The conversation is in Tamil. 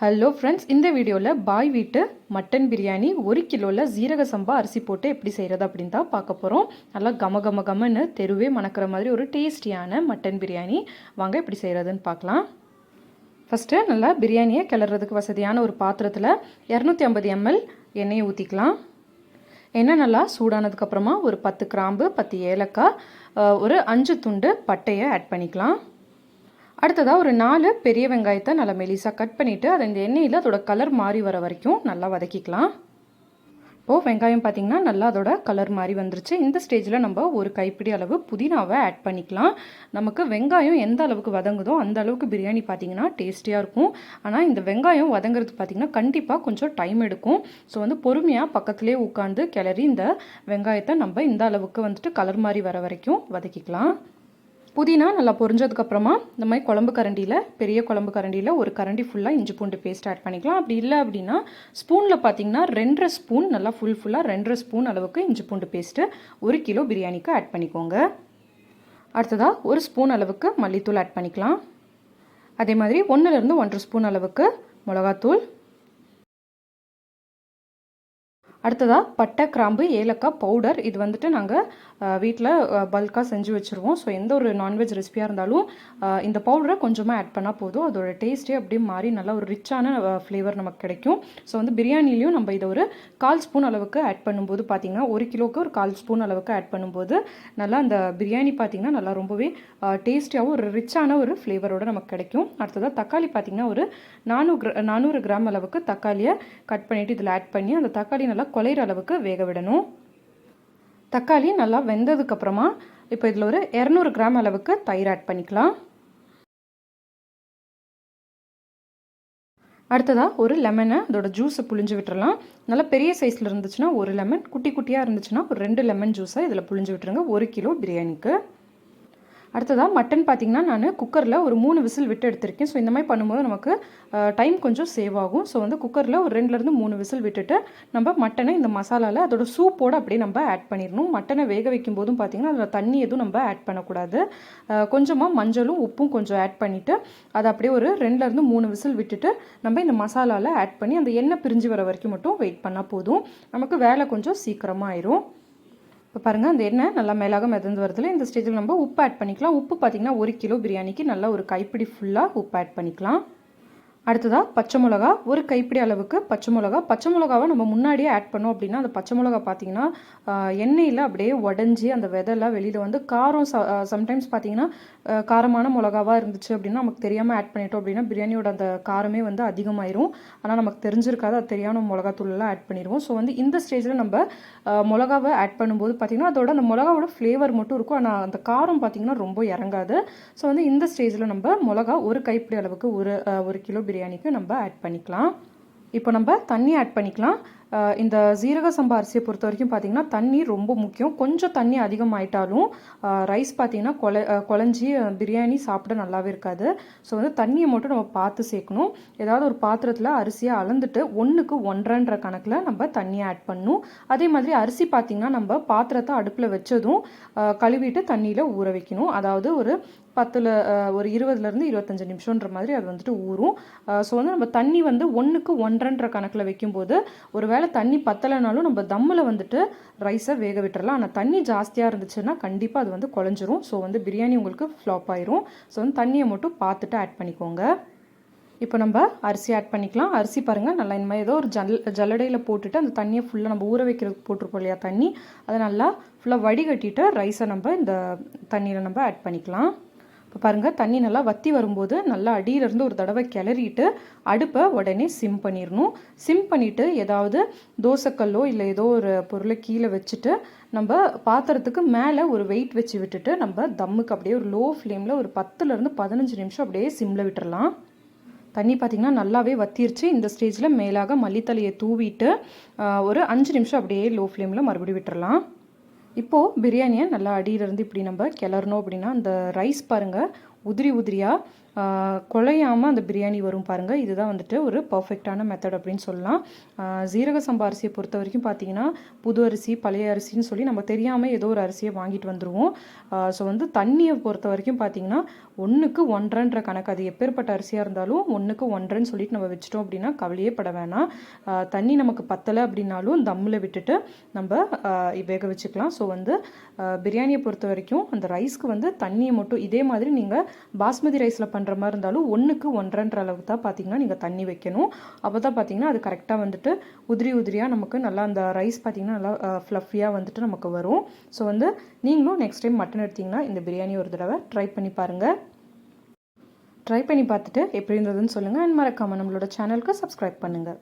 ஹலோ ஃப்ரெண்ட்ஸ் இந்த வீடியோவில் பாய் வீட்டு மட்டன் பிரியாணி ஒரு கிலோவில் ஜீரக சம்பா அரிசி போட்டு எப்படி செய்கிறது அப்படின்னு தான் பார்க்க போகிறோம் நல்லா கம கம கமன்னு தெருவே மணக்கிற மாதிரி ஒரு டேஸ்டியான மட்டன் பிரியாணி. வாங்க எப்படி செய்கிறதுன்னு பார்க்கலாம். ஃபஸ்ட்டு நல்லா பிரியாணியை கிளறதுக்கு வசதியான ஒரு பாத்திரத்தில் இரநூத்தி ஐம்பது எம்எல் எண்ணெயை ஊற்றிக்கலாம் எண்ணெய் நல்லா சூடானதுக்கப்புறமா ஒரு பத்து கிராம்பு பத்து ஏலக்காய் ஒரு அஞ்சு துண்டு பட்டையை ஆட் பண்ணிக்கலாம். அடுத்ததாக ஒரு நாலு பெரிய வெங்காயத்தை நல்லா மெலிசாக கட் பண்ணிவிட்டு அதை இந்த எண்ணெயில் அதோட கலர் மாறி வர வரைக்கும் நல்லா வதக்கிக்கலாம். இப்போது வெங்காயம் பார்த்திங்கன்னா நல்லா அதோட கலர் மாறி வந்துருச்சு. இந்த ஸ்டேஜில் நம்ம ஒரு கைப்பிடி அளவு புதினாவை ஆட் பண்ணிக்கலாம். நமக்கு வெங்காயம் எந்த அளவுக்கு வதங்குதோ அந்த அளவுக்கு பிரியாணி பார்த்திங்கன்னா டேஸ்டியாக இருக்கும். ஆனால் இந்த வெங்காயம் வதங்குறது பார்த்திங்கன்னா கண்டிப்பாக கொஞ்சம் டைம் எடுக்கும். ஸோ வந்து பொறுமையாக பக்கத்துலேயே உட்காந்து கிளறி இந்த வெங்காயத்தை நம்ம இந்த அளவுக்கு வந்துட்டு கலர் மாறி வர வரைக்கும் வதக்கிக்கலாம். புதினா நல்லா பொரிஞ்சதுக்கப்புறமா இந்த மாதிரி குழம்பு கரண்டியில் பெரிய குழம்பு கரண்டியில் ஒரு கரண்டி ஃபுல்லாக இஞ்சி பூண்டு பேஸ்ட் ஆட் பண்ணிக்கலாம். அப்படி இல்லை அப்படின்னா ஸ்பூனில் பார்த்தீங்கன்னா ரெண்டரை ஸ்பூன் நல்லா ஃபுல் ஃபுல்லாக ரெண்டரை ஸ்பூன் அளவுக்கு இஞ்சி பூண்டு பேஸ்ட்டு ஒரு கிலோ பிரியாணிக்கு ஆட் பண்ணிக்கோங்க. அடுத்ததாக ஒரு ஸ்பூன் அளவுக்கு மல்லித்தூள் ஆட் பண்ணிக்கலாம். அதே மாதிரி ஒன்றுலேருந்து ஒன்றரை ஸ்பூன் அளவுக்கு மிளகாத்தூள் அடுத்ததாக பட்டை கிராம்பு ஏலக்காய் பவுடர் இது வந்துட்டு நாங்கள் வீட்டில் பல்காக செஞ்சு வச்சுருவோம். ஸோ எந்த ஒரு நான்வெஜ் ரெசிபியாக இருந்தாலும் இந்த பவுடரை கொஞ்சமாக ஆட் பண்ணால் போதும். அதோட டேஸ்ட்டே அப்படியே மாறி நல்லா ஒரு ரிச்சான ஃப்ளேவர் நமக்கு கிடைக்கும். ஸோ வந்து பிரியாணிலையும் நம்ம இதை ஒரு கால் ஸ்பூன் அளவுக்கு ஆட் பண்ணும்போது பார்த்திங்கன்னா ஒரு கிலோவுக்கு ஒரு கால் ஸ்பூன் அளவுக்கு ஆட் பண்ணும்போது நல்லா அந்த பிரியாணி பார்த்திங்கன்னா நல்லா ரொம்பவே டேஸ்டியாகவும் ஒரு ரிச்சான ஒரு ஃப்ளேவரோட நமக்கு கிடைக்கும். அடுத்ததாக தக்காளி பார்த்திங்கன்னா ஒரு நானூறு நானூறு கிராம் அளவுக்கு தக்காளியை கட் பண்ணிவிட்டு இதில் ஆட் பண்ணி அந்த தக்காளி நல்லா குலையிற அளவுக்கு வேக விடணும். தக்காளி நல்லா வெந்ததுக்கப்புறமா இப்போ இதில் ஒரு இரநூறு கிராம் அளவுக்கு தயிர் ஆட் பண்ணிக்கலாம். அடுத்ததாக ஒரு லெமனை அதோட ஜூஸை புழிஞ்சு விட்டுறலாம். நல்லா பெரிய சைஸில் இருந்துச்சுன்னா ஒரு லெமன் குட்டி குட்டியாக இருந்துச்சுன்னா ஒரு ரெண்டு லெமன் ஜூஸை இதில் புழிஞ்சு விட்டுருங்க. ஒரு கிலோ பிரியாணிக்கு. அடுத்ததாக மட்டன் பார்த்திங்கன்னா நான் குக்கரில் ஒரு மூணு விசில் விட்டு எடுத்திருக்கேன். ஸோ இந்த மாதிரி பண்ணும்போது நமக்கு டைம் கொஞ்சம் சேவ் ஆகும். ஸோ வந்து குக்கரில் ஒரு ரெண்டுலேருந்து மூணு விசில் விட்டுட்டு நம்ம மட்டனை இந்த மசாலாவில் அதோட சூப்போடு அப்படியே நம்ம ஆட் பண்ணிடணும். மட்டனை வேக வைக்கும் போதும் பார்த்திங்கன்னா அதில் தண்ணி எதுவும் நம்ம ஆட் பண்ணக்கூடாது. கொஞ்சமாக மஞ்சளும் உப்பும் கொஞ்சம் ஆட் பண்ணிவிட்டு அதை அப்படியே ஒரு ரெண்டுலேருந்து மூணு விசில் விட்டுட்டு நம்ம இந்த மசாலாவில் ஆட் பண்ணி அந்த எண்ணெய் பிரிஞ்சு வர வரைக்கும் மட்டும் வெயிட் பண்ணால் போதும். நமக்கு வேலை கொஞ்சம் சீக்கிரமாக ஆயிரும் இப்போ பாருங்கள் அந்த எண்ணெய் நல்லா மேலாக மிதந்து வரதுல இந்த ஸ்டேஜில் நம்ம உப்பு ஆட் பண்ணிக்கலாம். உப்பு பார்த்திங்கன்னா ஒரு கிலோ பிரியாணிக்கு நல்லா ஒரு கைப்பிடி ஃபுல்லாக உப்பு ஆட் பண்ணிக்கலாம். அடுத்ததாக பச்சை மிளகா. ஒரு கைப்பிடி அளவுக்கு பச்சை மிளகா. பச்சை மிளகாவை நம்ம முன்னாடியே ஆட் பண்ணோம் அப்படின்னா அந்த பச்சை மிளகா பார்த்தீங்கன்னா எண்ணெயில் அப்படியே உடஞ்சி அந்த விதெல்லாம் வெளியில் வந்து காரம் சம்டைம்ஸ் பார்த்தீங்கன்னா காரமான மிளகாவாக இருந்துச்சு அப்படின்னா நமக்கு தெரியாமல் ஆட் பண்ணிட்டோம் அப்படின்னா பிரியாணியோட அந்த காரமே வந்து அதிகமாயிரும். ஆனால் நமக்கு தெரிஞ்சிருக்காது. அது தெரியாம மிளகாத்தூள்லாம் ஆட் பண்ணிடுவோம். ஸோ வந்து இந்த ஸ்டேஜில் நம்ம மிளகாவை ஆட் பண்ணும்போது பார்த்தீங்கன்னா அதோட அந்த மிளகாவோட ஃப்ளேவர் மட்டும் இருக்கும். ஆனால் அந்த காரம் பார்த்தீங்கன்னா ரொம்ப இறங்காது. ஸோ வந்து இந்த ஸ்டேஜில் நம்ம மிளகா ஒரு கைப்பிடி அளவுக்கு ஒரு ஒரு கிலோ பிரியாணி பிரியாணிக்கு நம்ம ஆட் பண்ணிக்கலாம். இப்போ நம்ம தண்ணி ஆட் பண்ணிக்கலாம். இந்த ஜீரக சம்பா அரிசியை பொறுத்த வரைக்கும் பார்த்தீங்கன்னா தண்ணி ரொம்ப முக்கியம். கொஞ்சம் தண்ணி அதிகமாயிட்டாலும் ரைஸ் பார்த்தீங்கன்னா கொலை குழஞ்சி பிரியாணி சாப்பிட நல்லாவே இருக்காது. ஸோ வந்து தண்ணியை மட்டும் நம்ம பார்த்து சேர்க்கணும். ஏதாவது ஒரு பாத்திரத்தில் அரிசியை அளந்துட்டு ஒன்றுக்கு ஒன்றரைன்ற கணக்கில் நம்ம தண்ணியை ஆட் பண்ணணும். அதே மாதிரி அரிசி பார்த்தீங்கன்னா நம்ம பாத்திரத்தை அடுப்பில் வச்சதும் கழுவிட்டு தண்ணியில் ஊற வைக்கணும். அதாவது ஒரு பத்தில் ஒரு இருபதுலேருந்து இருபத்தஞ்சு நிமிஷம்ன்ற மாதிரி அது வந்துட்டு ஊறும். ஸோ வந்து நம்ம தண்ணி வந்து ஒன்றுக்கு ஒன்றரைன்ற கணக்கில் வைக்கும்போது ஒரு ஒருவேளை தண்ணி பத்தலைனாலும் நம்ம தம்மில் வந்துட்டு ரைஸை வேக விட்டுறலாம். ஆனால் தண்ணி ஜாஸ்தியாக இருந்துச்சுன்னா கண்டிப்பாக அது வந்து குழஞ்சிரும். ஸோ வந்து பிரியாணி உங்களுக்கு ஃப்ளாப் ஆயிரும். ஸோ வந்து தண்ணியை மட்டும் பார்த்துட்டு ஆட் பண்ணிக்கோங்க. இப்போ நம்ம அரிசி ஆட் பண்ணிக்கலாம். அரிசி பாருங்கள் நல்லா இந்த மாதிரி ஏதோ ஒரு ஜல் ஜல்லடையில் போட்டுட்டு அந்த தண்ணியை ஃபுல்லாக நம்ம ஊற வைக்கிறதுக்கு போட்டிருப்போம் இல்லையா தண்ணி? அதை நல்லா ஃபுல்லாக வடிகட்டிட்டு ரைஸை நம்ம இந்த தண்ணியில் நம்ம ஆட் பண்ணிக்கலாம். இப்போ பாருங்கள் தண்ணி நல்லா வற்றி வரும்போது நல்லா அடியிலேருந்து ஒரு தடவை கிளறிட்டு அடுப்பை உடனே சிம் பண்ணிடணும். சிம் பண்ணிவிட்டு ஏதாவது தோசைக்கல்லோ இல்லை ஏதோ ஒரு பொருளை கீழே வச்சுட்டு நம்ம பாத்திரத்துக்கு மேலே ஒரு வெயிட் வச்சு விட்டுட்டு நம்ம தம்முக்கு அப்படியே ஒரு லோ ஃப்ளேமில் ஒரு பத்துலேருந்து பதினஞ்சு நிமிஷம் அப்படியே சிம்மில் விட்டுடலாம் தண்ணி பார்த்திங்கன்னா நல்லாவே வத்திருச்சு. இந்த ஸ்டேஜில் மேலாக மல்லித்தலையை தூவிட்டு ஒரு அஞ்சு நிமிஷம் அப்படியே லோ ஃப்ளேமில் மறுபடியும் விட்டுறலாம். இப்போது பிரியாணியை நல்லா அடியிலேருந்து இப்படி நம்ம கிளறணும் அப்படின்னா அந்த ரைஸ் பாருங்கள் உதிரி உதிரியாக குழையாமல் அந்த பிரியாணி வரும் பாருங்கள் இதுதான் வந்துட்டு ஒரு பர்ஃபெக்டான மெத்தட் அப்படின்னு சொல்லலாம். ஜீரக சம்பா அரிசியை பொறுத்த வரைக்கும் பார்த்தீங்கன்னா புது அரிசி பழைய அரிசின்னு சொல்லி நம்ம தெரியாமல் ஏதோ ஒரு அரிசியை வாங்கிட்டு வந்துடுவோம் ஸோ வந்து தண்ணியை பொறுத்த வரைக்கும் பார்த்தீங்கன்னா ஒன்றுக்கு ஒன்றரைன்ற கணக்கு அது எப்பேற்பட்ட அரிசியாக இருந்தாலும் ஒன்றுக்கு ஒன்றரைன்னு சொல்லிட்டு நம்ம வச்சிட்டோம் அப்படின்னா கவலையே பட வேணாம். தண்ணி நமக்கு பத்தலை அப்படின்னாலும் தம்மில் விட்டுட்டு நம்ம வேக வச்சுக்கலாம். ஸோ வந்து பிரியாணியை பொறுத்த வரைக்கும் அந்த ரைஸ்க்கு வந்து தண்ணியை மட்டும் இதே மாதிரி நீங்கள் பாஸ்மதி ரைஸில் பண்ணுற மாதிரி இருந்தாலும் ஒன்றுக்கு ஒன்றரைன்ற அளவுக்கு தான் பார்த்தீங்கன்னா நீங்கள் தண்ணி வைக்கணும். அப்போ தான் பார்த்தீங்கன்னா அது கரெக்டாக வந்துட்டு உதிரி உதிரியாக நமக்கு நல்லா அந்த ரைஸ் பார்த்தீங்கன்னா நல்லா ஃப்ளஃபியாக வந்துட்டு நமக்கு வரும். ஸோ வந்து நீங்களும் நெக்ஸ்ட் டைம் மட்டன் எடுத்தீங்கன்னா இந்த பிரியாணி ஒரு தடவை ட்ரை பண்ணி பாருங்கள் ட்ரை பண்ணி பார்த்துட்டு எப்படி இருந்ததுன்னு சொல்லுங்கள் அண்ட் மறக்காமல் நம்மளோட சேனலுக்கு சப்ஸ்கிரைப் பண்ணுங்கள்